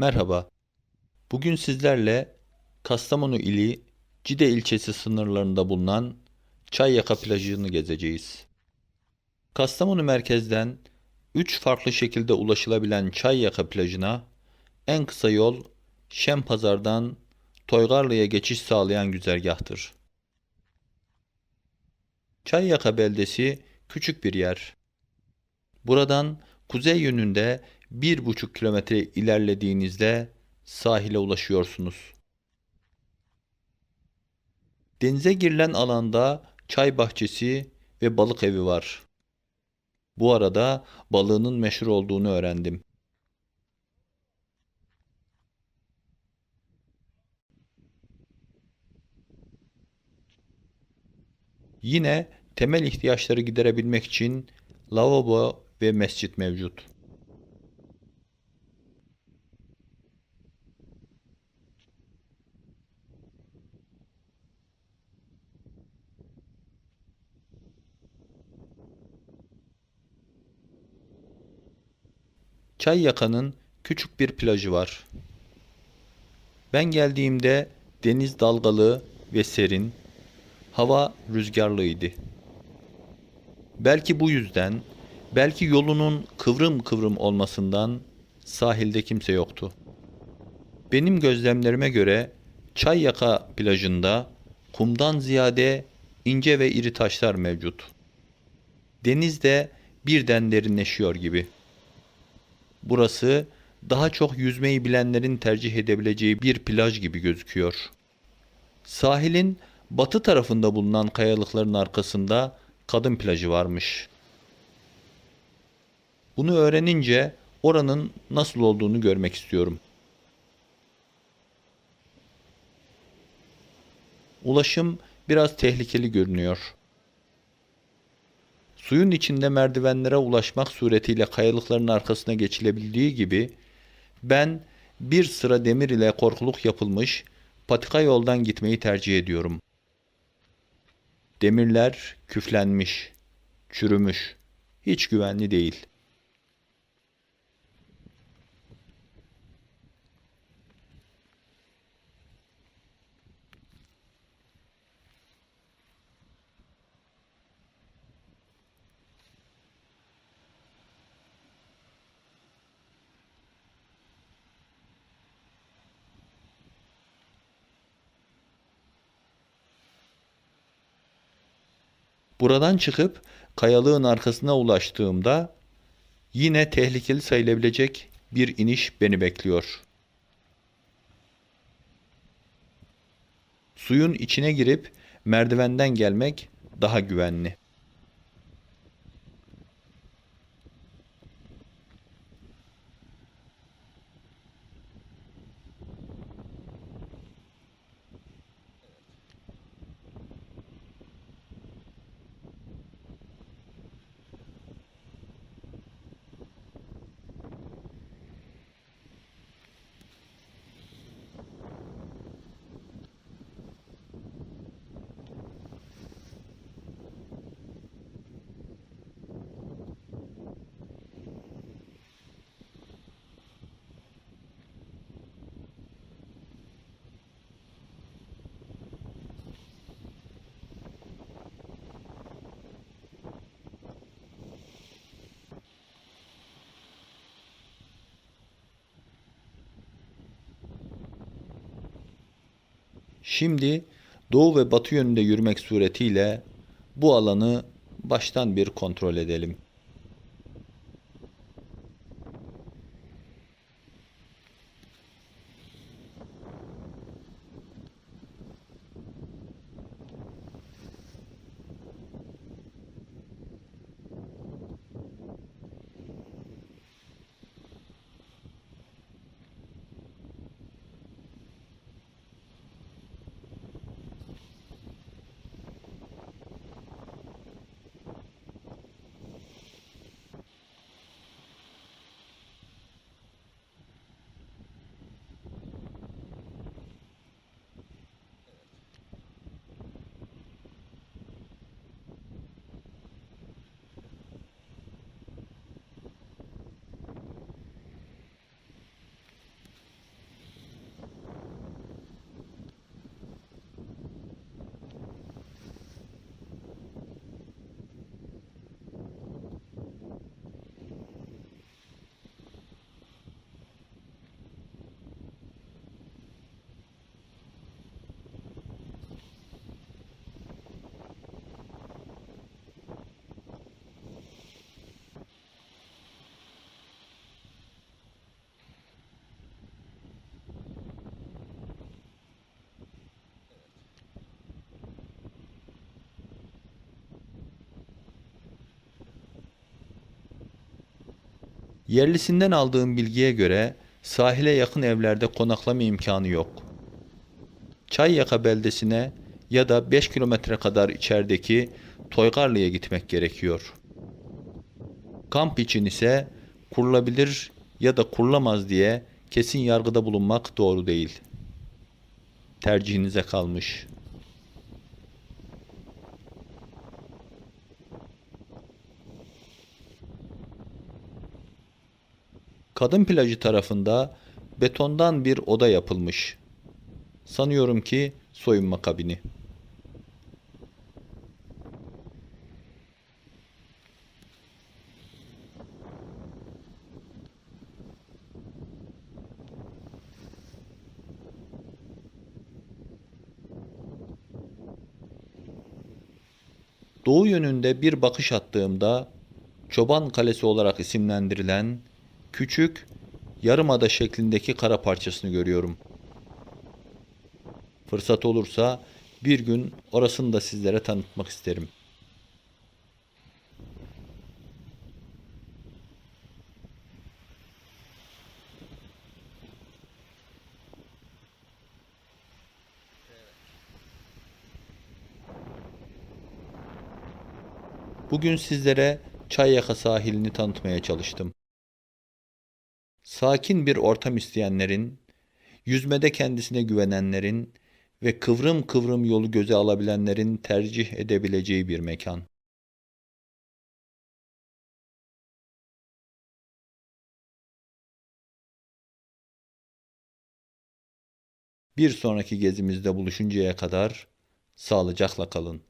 Merhaba. Bugün sizlerle Kastamonu ili Cide ilçesi sınırlarında bulunan Çayyaka plajını gezeceğiz. Kastamonu merkezden 3 farklı şekilde ulaşılabilen Çayyaka plajına en kısa yol Şempazar'dan Toygarlı'ya geçiş sağlayan güzergahtır. Çayyaka beldesi küçük bir yer. Buradan kuzey yönünde bir buçuk kilometre ilerlediğinizde sahile ulaşıyorsunuz. Denize girilen alanda çay bahçesi ve balık evi var. Bu arada balığının meşhur olduğunu öğrendim. Yine temel ihtiyaçları giderebilmek için lavabo ve mescit mevcut. Çayyaka'nın küçük bir plajı var. Ben geldiğimde deniz dalgalı ve serin, hava rüzgarlıydı. Belki bu yüzden, belki yolunun kıvrım kıvrım olmasından sahilde kimse yoktu. Benim gözlemlerime göre Çayyaka plajında kumdan ziyade ince ve iri taşlar mevcut. Deniz de birden derinleşiyor gibi. Burası daha çok yüzmeyi bilenlerin tercih edebileceği bir plaj gibi gözüküyor. Sahilin batı tarafında bulunan kayalıkların arkasında kadın plajı varmış. Bunu öğrenince oranın nasıl olduğunu görmek istiyorum. Ulaşım biraz tehlikeli görünüyor. Suyun içinde merdivenlere ulaşmak suretiyle kayalıkların arkasına geçilebildiği gibi ben bir sıra demir ile korkuluk yapılmış patika yoldan gitmeyi tercih ediyorum. Demirler küflenmiş, çürümüş, hiç güvenli değil. Buradan çıkıp kayalığın arkasına ulaştığımda yine tehlikeli sayılabilecek bir iniş beni bekliyor. Suyun içine girip merdivenden gelmek daha güvenli. Şimdi doğu ve batı yönünde yürümek suretiyle bu alanı baştan bir kontrol edelim. Yerlisinden aldığım bilgiye göre sahile yakın evlerde konaklama imkanı yok. Çayyaka beldesine ya da 5 kilometre kadar içerideki Toygarlı'ya gitmek gerekiyor. Kamp için ise kurulabilir ya da kurulamaz diye kesin yargıda bulunmak doğru değil. Tercihinize kalmış. Kadın plajı tarafında betondan bir oda yapılmış. Sanıyorum ki soyunma kabini. Doğu yönünde bir bakış attığımda Çoban Kalesi olarak isimlendirilen küçük yarımada şeklindeki kara parçasını görüyorum. Fırsat olursa bir gün orasını da sizlere tanıtmak isterim. Bugün sizlere Çayyaka sahilini tanıtmaya çalıştım. Sakin bir ortam isteyenlerin, yüzmede kendisine güvenenlerin ve kıvrım kıvrım yolu göze alabilenlerin tercih edebileceği bir mekan. Bir sonraki gezimizde buluşuncaya kadar sağlıcakla kalın.